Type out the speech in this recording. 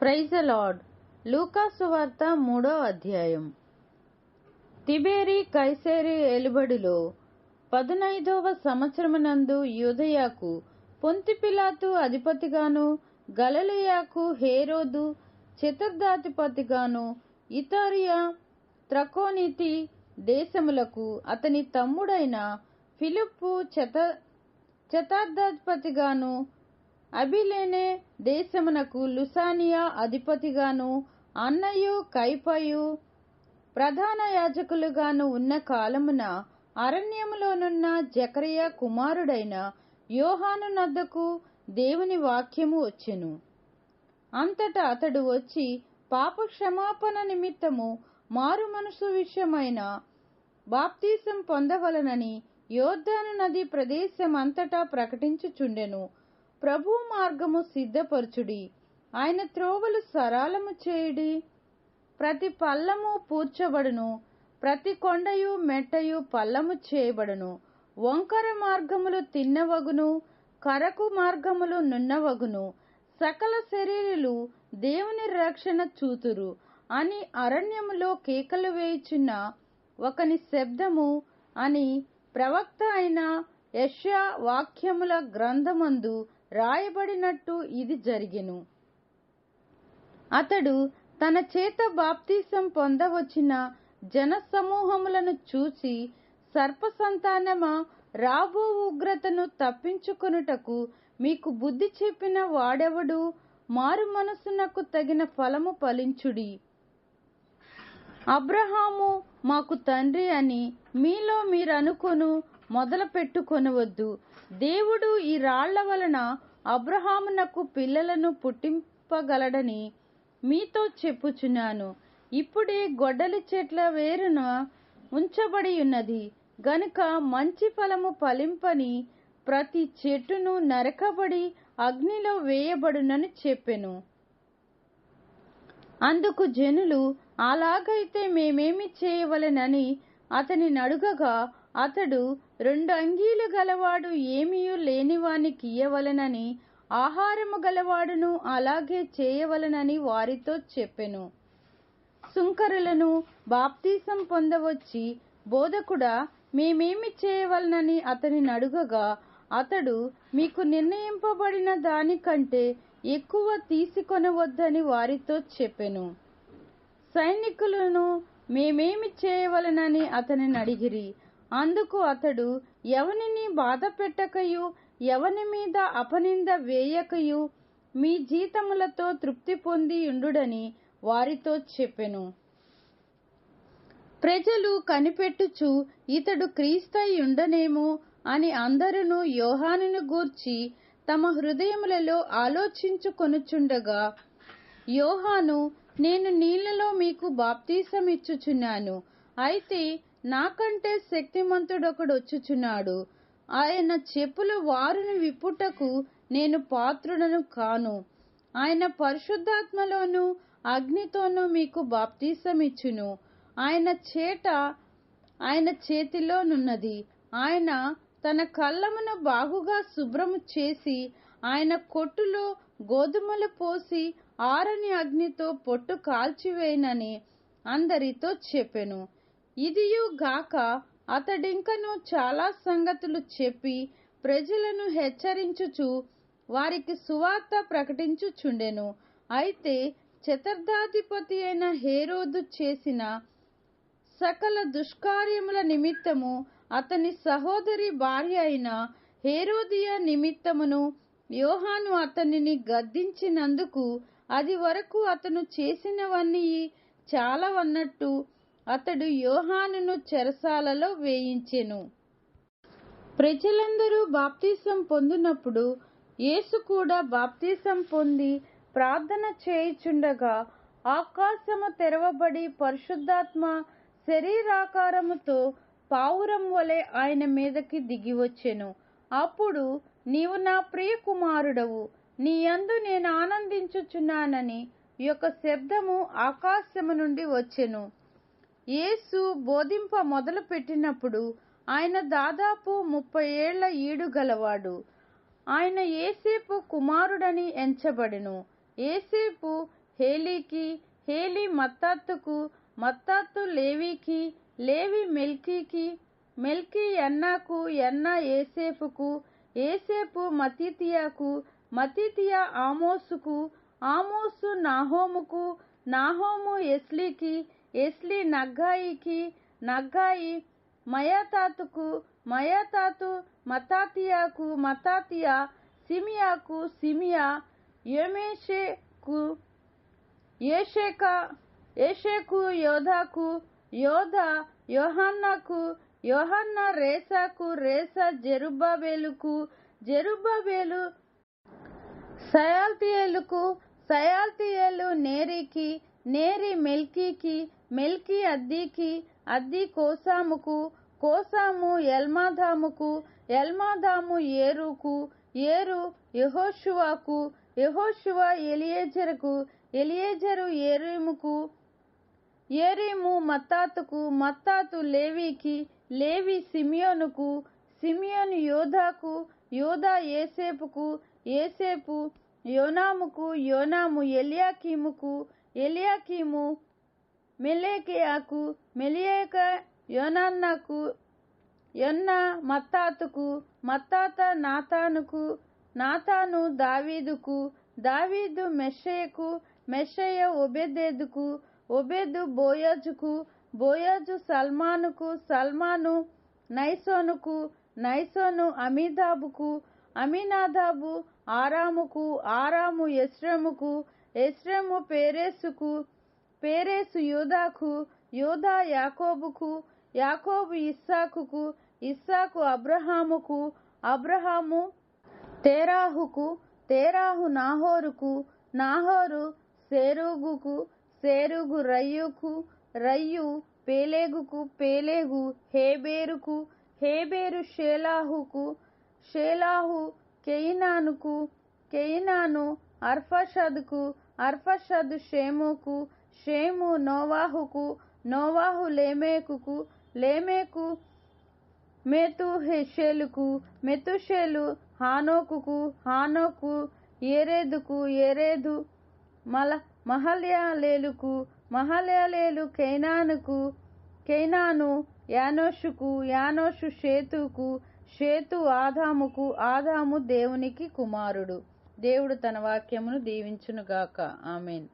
Praise lord. లూకాసు వార్త మూడో అధ్యాయం. తిబేరి కైసేరి ఎలుబడిలో పదునైదవ సంవత్సరమునందు యూదయాకు పొంతిపిలాతు అధిపతిగాను గలలియాకు హేరోదు చతుర్థాధిపతిగాను ఇతారియా త్రకోనితి దేశములకు అతని తమ్ముడైన ఫిలిప్పు చత చతార్థాధిపతిగాను అభిలేనే దేశమునకు లుసానియా అధిపతిగాను అన్నయు కైపయు ప్రధాన యాజకులుగాను ఉన్న కాలమున అరణ్యములోనున్న జకరియా కుమారుడైన యోహాను నద్దకు దేవుని వాక్యము వచ్చెను. అంతటా అతడు వచ్చి పాప క్షమాపణ నిమిత్తము మారు మనసు విషయమైన బాప్తీసం పొందవలనని యోర్దాను నది ప్రదేశం అంతటా ప్రకటించుచుండెను. ప్రభు మార్గము సిద్ధపరచుడి. ఆయన త్రోవలు సరాలము చేయుడి. ప్రతి పల్లము పూడ్చబడును. ప్రతి కొండయు మెట్టయు పల్లము చేయబడును. వంకర మార్గములు తిన్నవగును. కరకు మార్గములు నున్నవగును. సకల శరీరులు దేవుని రక్షణ చూతురు. అని అరణ్యములో కేకలు వేయుచున్న ఒకని శబ్దము అని ప్రవక్త అయిన యష్యా వాక్యముల గ్రంథమందు రాయబడినట్టు ఇది జరిగెను. అతడు తన చేత బాప్తీసం పొందవచ్చిన జనసమూహములను చూసి సర్పసంతానమా రాబో ఉగ్రతను తప్పించుకొనుటకు మీకు బుద్ధి చెప్పిన వాడెవడు? మారు మనసునకు తగిన ఫలము ఫలించుడి. అబ్రహాము మాకు తండ్రి అని మీలో మీరనుకొను మొదలు పెట్టుకొనవద్దు దేవుడు ఈ రాళ్ళ వలన అబ్రహామునకు పిల్లలను పుట్టింపగలడని మీతో చెప్పుచున్నాను. ఇప్పుడే గొడ్డలి చెట్ల వేరున ఉంచబడి ఉన్నది. గనుక మంచి ఫలము ఫలింపని ప్రతి చెట్టును నరకబడి అగ్నిలో వేయబడునని చెప్పెను. అందుకు జనులు అలాగైతే మేమేమి చేయవలెనని అతని నడుగగా అతడు రెండు అంగీలు గలవాడు ఏమీయూ లేనివానికియ్యవలనని ఆహారము గలవాడును అలాగే చేయవలనని వారితో చెప్పెను. సుంకరులను బాప్తీసం పొందవచ్చి బోధకుడా మేమేమి చేయవలనని అతని నడుగగా అతడు మీకు నిర్ణయింపబడిన దానికంటే ఎక్కువ తీసుకొనవద్దని వారితో చెప్పెను. సైనికులను మేమేమి చేయవలనని అతనిని అడిగిరి అందుకు అతడు ఎవనిని బాధ పెట్టకయు ఎవని మీద అపనింద వేయకయు మీ జీతములతో తృప్తి పొంది ఉండుడని వారితో చెప్పెను. ప్రజలు కనిపెట్టుచు ఇతడు క్రీస్తయి ఉండనేమో అని అందరును యోహానును గూర్చి తమ హృదయములలో ఆలోచించుకొనుచుండగా యోహాను నేను నీళ్ళలో మీకు బాప్తీసమిచ్చుచున్నాను. అయితే నాకంటే శక్తిమంతుడొకడొచ్చుచున్నాడు. ఆయన చెప్పుల వారును విప్పుటకు నేను పాత్రుడను కాను. ఆయన పరిశుద్ధాత్మలోను అగ్నితోనూ మీకు బాప్తీసమిచ్చును. ఆయన చేట ఆయన చేతిలోనున్నది. ఆయన తన కళ్ళమును బాగుగా శుభ్రము చేసి ఆయన కొట్టులో గోధుమలు పోసి ఆరని అగ్నితో పొట్టు కాల్చివేయనని అందరితో చెప్పెను. ఇదియుగాక అతడింకను చాలా సంగతులు చెప్పి ప్రజలను హెచ్చరించుచు వారికి సువార్త ప్రకటించుచుండెను. అయితే చతుర్థాధిపతి అయిన హేరోదు చేసిన సకల దుష్కార్యముల నిమిత్తము అతని సహోదరి భార్య అయిన హేరోదియ నిమిత్తమును యోహాను అతనిని గద్దించినందుకు అది వరకు అతను చేసినవన్నీ చాలవన్నట్టు అతడు యోహానును చెరసాలలో వేయించెను. ప్రజలందరూ బాప్తీసం పొందినప్పుడు యేసు కూడా బాప్తీసం పొంది ప్రార్థన చేయుచుండగా ఆకాశము తెరవబడి పరిశుద్ధాత్మ శరీరాకారముతో పావురం వలె ఆయన మీదకి దిగివచ్చెను అప్పుడు నీవు నా ప్రియ కుమారుడవు నీ యందు నేను ఆనందించుచున్నానని యొక్క శబ్దము ఆకాశము నుండి వచ్చెను. యేసు బోధింప మొదలు పెట్టినప్పుడు ఆయన దాదాపు ముప్పై ఏళ్ళ ఈడు గలవాడు. ఆయన ఏసేపు కుమారుడని ఎంచబడెను. ఏసేపు హేలీకి హేలీ మత్తాత్తుకు మత్తాత్తు లేవీకి లేవి మెల్కీకి మెల్కీ ఎన్నాకు ఎన్నా ఏసేపుకు ఏసేపు మతీతియాకు మతీతియా ఆమోసుకు ఆమోసు నాహోముకు నాహోము ఎస్లీకి ఎస్లీ నగ్గాయికి నగ్గాయి మయాతాతుకు మయాతాతు మతాతియాకు మతాతియా సిమియాకు సిమియా యమేషేకు ఏషేక ఏషేకు యోధాకు యోధ యోహన్నకు యోహన్న రేసాకు రేసా జెరుబాబేలుకు జెరుబ్బాబేలు సయాల్తియేలుకు సయాల్తియేలు నేరికి నేరి మెల్కీకి మెల్కీ అద్దీకి అద్దీ కోసాముకు కోసాము ఎల్మాధాముకు ఎల్మాధాము ఏరుకు ఏరు యహోషువాకు యహోషువ ఎలియేజరుకు ఎలియేజరు ఏరీముకు ఏరీము మత్తాతుకు మత్తాతు లేవీకి లేవి సిమియోనుకు సిమియోను యోధాకు యోధా ఏసేపుకు ఏసేపు యోనాముకు యోనాము ఎలియాకీముకు ఎలియాకీము మెలేకియాకు మెలియేక యోనన్నకు యొన్న మత్తాతుకు మత్తాత నాతానుకు నాతాను దావీదుకు దావీదు మెషయ్యకు మెషయ్య ఒబెదేదుకు ఒబెదు బోయజుకు బోయజు సల్మానుకు సల్మాను నైసోనుకు నైసోను అమీదాబుకు అమీనాదాబు ఆరాముకు ఆరాము ఎస్రముకు ఎస్రేము పేరేసుకు పేరేసు యోధాకు యోధా యాకోబుకు యాకోబు ఇస్సాకుకు ఇస్సాకు అబ్రహాముకు అబ్రహాము తేరాహుకు తేరాహు నాహోరుకు నాహోరు సేరుగుకు సేరుగు రయ్యుకు రయ్యు పేలేగుకు పేలేగు హేబేరుకు హేబేరు షేలాహుకు షేలాహు కెయినానుకు కెయినాను అర్ఫషద్కు అర్ఫషద్ షేముకు షేము నోవాహుకు నోవాహు లేమేకుకు లేమేకు మెతుహెషేలుకు మెతుషేలు హానోకుకు హానోకు ఏరేదుకు ఏరేదు మల మహల్యాలేలుకు మహల్యాలేలు కెయినానుకు కెయినాను యానోషుకు యానోషు షేతుకు షేతు ఆదాముకు ఆదాము దేవునికి కుమారుడు. దేవుడు తన వాక్యమును దీవించునుగాక. ఆమెన్.